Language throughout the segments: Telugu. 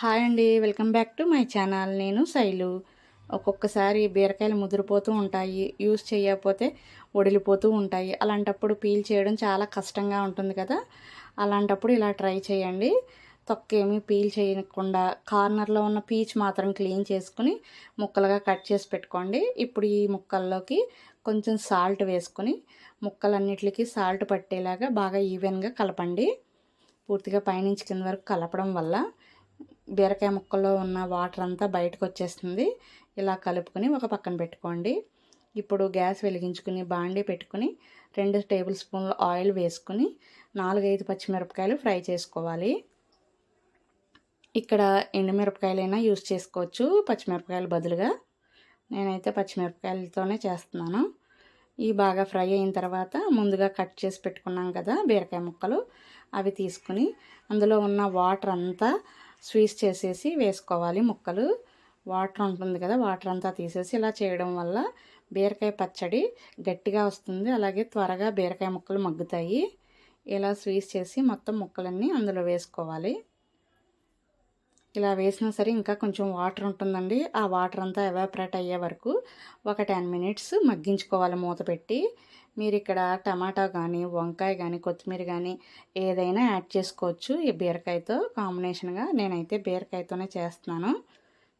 హాయ్ అండి. Welcome back to my channel. నేను శైలు. ఒక్కొక్కసారి బీరకాయలు ముదిరిపోతూ ఉంటాయి యూస్ చేయకపోతే ఒడిలిపోతూ ఉంటాయి. అలాంటప్పుడు పీల్ చేయడం చాలా కష్టంగా ఉంటుంది కదా? అలాంటప్పుడు ఇలా ట్రై చేయండి. తొక్కేమీ పీల్ చేయకుండా కార్నర్లో ఉన్న పీచ్ మాత్రం క్లీన్ చేసుకుని ముక్కలుగా కట్ చేసి పెట్టుకోండి. ఇప్పుడు ఈ ముక్కల్లోకి కొంచెం సాల్ట్ వేసుకొని ముక్కలన్నిటికీ సాల్ట్ పట్టేలాగా బాగా ఈవెన్గా కలపండి. పూర్తిగా పైనుంచి కింద వరకు కలపడం వల్ల బీరకాయ ముక్కల్లో ఉన్న వాటర్ అంతా బయటకు వచ్చేస్తుంది. ఇలా కలుపుకొని ఒక పక్కన పెట్టుకోండి. ఇప్పుడు గ్యాస్ వెలిగించుకుని బాండీ పెట్టుకుని రెండు టేబుల్ స్పూన్లు ఆయిల్ వేసుకుని నాలుగైదు పచ్చిమిరపకాయలు ఫ్రై చేసుకోవాలి. ఇక్కడ ఎండుమిరపకాయలైనా యూస్ చేసుకోవచ్చు. పచ్చిమిరపకాయలు బదులుగా నేనైతే పచ్చిమిరపకాయలతోనే చేస్తున్నాను. ఈ బాగా ఫ్రై అయిన తర్వాత ముందుగా కట్ చేసి పెట్టుకున్నాం కదా బీరకాయ ముక్కలు. అవి తీసుకుని అందులో ఉన్న వాటర్ అంతా స్వీస్ చేసేసి వేసుకోవాలి. ముక్కలు వాటర్ ఉంటుంది కదా వాటర్ అంతా తీసేసి ఇలా చేయడం వల్ల బీరకాయ పచ్చడి గట్టిగా వస్తుంది. అలాగే త్వరగా బీరకాయ ముక్కలు మగ్గుతాయి. ఇలా స్వీస్ చేసి మొత్తం ముక్కలన్నీ అందులో వేసుకోవాలి. ఇలా వేసినా సరే ఇంకా కొంచెం వాటర్ ఉంటుందండి. ఆ వాటర్ అంతా ఎవాపరేట్ అయ్యే వరకు ఒక టెన్ మినిట్స్ మగ్గించుకోవాలి మూత పెట్టి. మీరు ఇక్కడ టమాటా కానీ వంకాయ కానీ కొత్తిమీర కానీ ఏదైనా యాడ్ చేసుకోవచ్చు. ఈ బీరకాయతో కాంబినేషన్గా నేనైతే బీరకాయతోనే చేస్తున్నాను.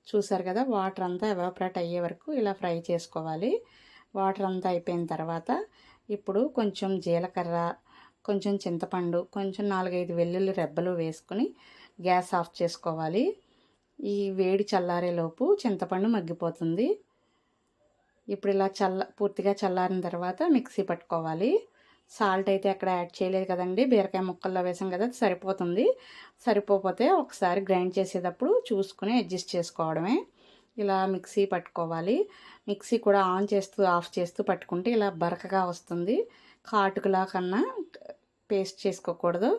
చూసారు కదా వాటర్ అంతా ఎవాపరేట్ అయ్యే వరకు ఇలా ఫ్రై చేసుకోవాలి. వాటర్ అంతా అయిపోయిన తర్వాత ఇప్పుడు కొంచెం జీలకర్ర కొంచెం చింతపండు కొంచెం నాలుగైదు వెల్లుల్లి రెబ్బలు వేసుకుని గ్యాస్ ఆఫ్ చేసుకోవాలి. ఈ వేడి చల్లారేలోపు చింతపండు మగ్గిపోతుంది. ఇప్పుడు ఇలా చల్ల పూర్తిగా చల్లారిన తర్వాత మిక్సీ పట్టుకోవాలి. సాల్ట్ అయితే అక్కడ యాడ్ చేయలేదు కదండి. బీరకాయ ముక్కల్లో వేసాం కదా సరిపోతుంది. సరిపోతే ఒకసారి గ్రైండ్ చేసేటప్పుడు చూసుకుని అడ్జస్ట్ చేసుకోవడమే. ఇలా మిక్సీ పట్టుకోవాలి. మిక్సీ కూడా ఆన్ చేస్తూ ఆఫ్ చేస్తూ పట్టుకుంటే ఇలా బరకగా వస్తుంది. కాటుకులా కన్నా పేస్ట్ చేసుకోకూడదు.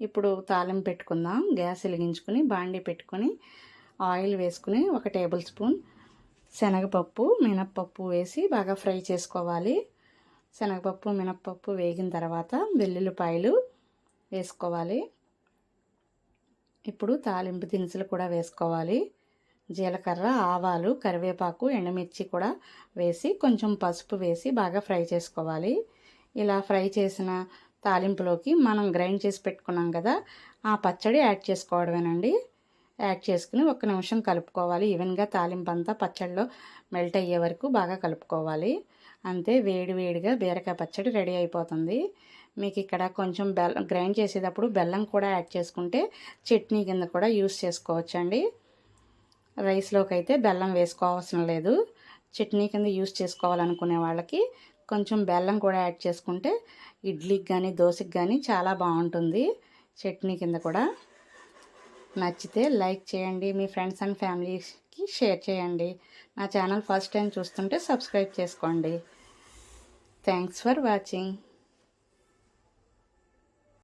ఇప్పుడు తాలింపు పెట్టుకుందాం. గ్యాస్ వెలిగించుకుని బాండీ పెట్టుకొని ఆయిల్ వేసుకుని ఒక టేబుల్ స్పూన్ శనగపప్పు మినప్పప్పు వేసి బాగా ఫ్రై చేసుకోవాలి. శనగపప్పు మినప్పప్పు వేగిన తర్వాత వెల్లుల్లిపాయలు వేసుకోవాలి. ఇప్పుడు తాలింపు దినుసులు కూడా వేసుకోవాలి. జీలకర్ర ఆవాలు కరివేపాకు ఎండుమిర్చి కూడా వేసి కొంచెం పసుపు వేసి బాగా ఫ్రై చేసుకోవాలి. ఇలా ఫ్రై చేసిన తాలింపులోకి మనం గ్రైండ్ చేసి పెట్టుకున్నాం కదా ఆ పచ్చడి యాడ్ చేసుకోవడమేనండి. యాడ్ చేసుకుని ఒక నిమిషం కలుపుకోవాలి. ఈవెన్గా తాలింపు అంతా పచ్చడిలో మెల్ట్ అయ్యే వరకు బాగా కలుపుకోవాలి. అంతే వేడి వేడిగా బీరకాయ పచ్చడి రెడీ అయిపోతుంది. మీకు ఇక్కడ కొంచెం బెల్లం గ్రైండ్ చేసేటప్పుడు బెల్లం కూడా యాడ్ చేసుకుంటే చట్నీ కింద కూడా యూస్ చేసుకోవచ్చండి. రైస్లోకి అయితే బెల్లం వేసుకోవాల్సిన లేదు. చట్నీ కింద యూస్ చేసుకోవాలనుకునే వాళ్ళకి కొంచెం బెల్లం కూడా యాడ్ చేసుకుంటే ఇడ్లీకి కానీ దోశకి కానీ చాలా బాగుంటుంది. చట్నీ కింద కూడా. నచ్చితే లైక్ చేయండి. మీ ఫ్రెండ్స్ అండ్ ఫ్యామిలీస్కి షేర్ చేయండి. నా ఛానల్ ఫస్ట్ టైం చూస్తుంటే సబ్స్క్రైబ్ చేసుకోండి. Thanks for watching.